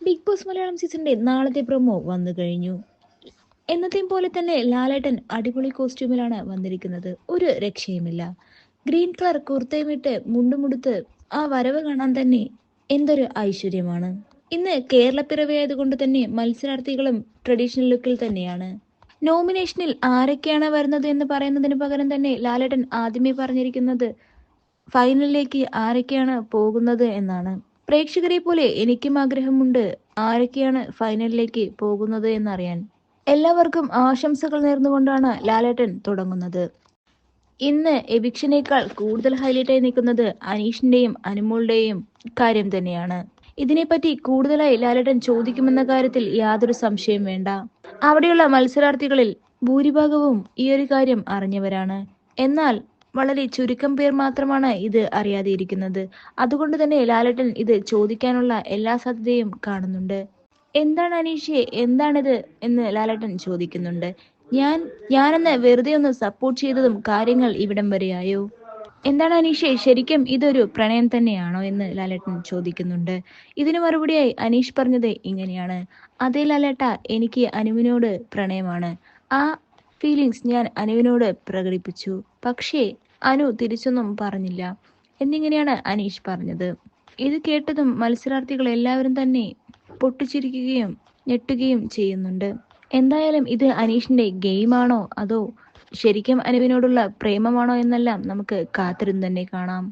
Big boss Malayalam സീസണിന്റെ നാളത്തെ promo വന്നു കഴിഞ്ഞു. എന്നത്തെയും പോലെ തന്നെ ലാലേട്ടൻ അടിപൊളി കോസ്റ്റ്യൂമിലാണ് വന്നിരിക്കുന്നത്. ഒരു രക്ഷയുമില്ല. ഗ്രീൻ കളർ കുർത്തയുമിട്ട് മുണ്ടുമുടുത്ത് ആ വരവ് കാണാൻ തന്നെ എന്തൊരു ഐശ്വര്യമാണ്. ഇന്ന് കേരളപ്പിറവിയായതുകൊണ്ട് തന്നെ മത്സരാർത്ഥികളും ട്രഡീഷണൽ ലുക്കിൽ തന്നെയാണ്. നോമിനേഷനിൽ ആരൊക്കെയാണ് വരുന്നത് എന്ന് പറയുന്നതിന് പകരം തന്നെ ലാലേട്ടൻ ആദ്യമേ പറഞ്ഞിരിക്കുന്നത് ഫൈനലിലേക്ക് ആരൊക്കെയാണ് പോകുന്നത് എന്നാണ്. പ്രേക്ഷകരെ പോലെ എനിക്കും ആഗ്രഹമുണ്ട് ആരൊക്കെയാണ് ഫൈനലിലേക്ക് പോകുന്നത് എന്നറിയാൻ. എല്ലാവർക്കും ആശംസകൾ നേർന്നുകൊണ്ടാണ് ലാലേട്ടൻ തുടങ്ങുന്നത്. ഇന്ന് എബിക്ഷനേക്കാൾ കൂടുതൽ ഹൈലൈറ്റായി നിൽക്കുന്നത് അനീഷിന്റെയും അനുമോളുടെയും കാര്യം തന്നെയാണ്. ഇതിനെപ്പറ്റി കൂടുതലായി ലാലേട്ടൻ ചോദിക്കുമെന്ന കാര്യത്തിൽ യാതൊരു സംശയം വേണ്ട. അവിടെയുള്ള മത്സരാർത്ഥികളിൽ ഭൂരിഭാഗവും ഈ ഒരു കാര്യം അറിഞ്ഞവരാണ്. എന്നാൽ വളരെ ചുരുക്കം പേർ മാത്രമാണ് ഇത് അറിയാതെ ഇരിക്കുന്നത് അതുകൊണ്ട് തന്നെ ലാലേട്ടൻ ഇത് ചോദിക്കാനുള്ള എല്ലാ സാധ്യതയും കാണുന്നുണ്ട്. എന്താണ് അനീഷെ എന്താണിത്? എന്ന് ലാലേട്ടൻ ചോദിക്കുന്നുണ്ട്. ഞാൻ ഞാനെന്ന് വെറുതെ ഒന്ന് സപ്പോർട്ട് ചെയ്തതും കാര്യങ്ങൾ ഇവിടം വരെയായോ? എന്താണ് അനീഷെ? ശരിക്കും ഇതൊരു പ്രണയം തന്നെയാണോ എന്ന് ലാലേട്ടൻ ചോദിക്കുന്നുണ്ട്. ഇതിനു മറുപടിയായി അനീഷ് പറഞ്ഞത് ഇങ്ങനെയാണ്. അതേ ലാലേട്ട എനിക്ക് അനുവിനോട് പ്രണയമാണ്. ആ ഫീലിങ്സ് ഞാൻ അനുവിനോട് പ്രകടിപ്പിച്ചു. പക്ഷേ അനു തിരിച്ചൊന്നും പറഞ്ഞില്ല. എന്നിങ്ങനെയാണ് അനീഷ് പറഞ്ഞത്. ഇത് കേട്ടതും മത്സരാർത്ഥികൾ എല്ലാവരും തന്നെ പൊട്ടിച്ചിരിക്കുകയും ഞെട്ടുകയും ചെയ്യുന്നുണ്ട്. എന്തായാലും ഇത് അനീഷിന്റെ ഗെയിമാണോ? അതോ ശരിക്കും അനുവിനോടുള്ള പ്രേമമാണോ എന്നെല്ലാം നമുക്ക് കാത്തിരുന്ന് തന്നെ കാണാം.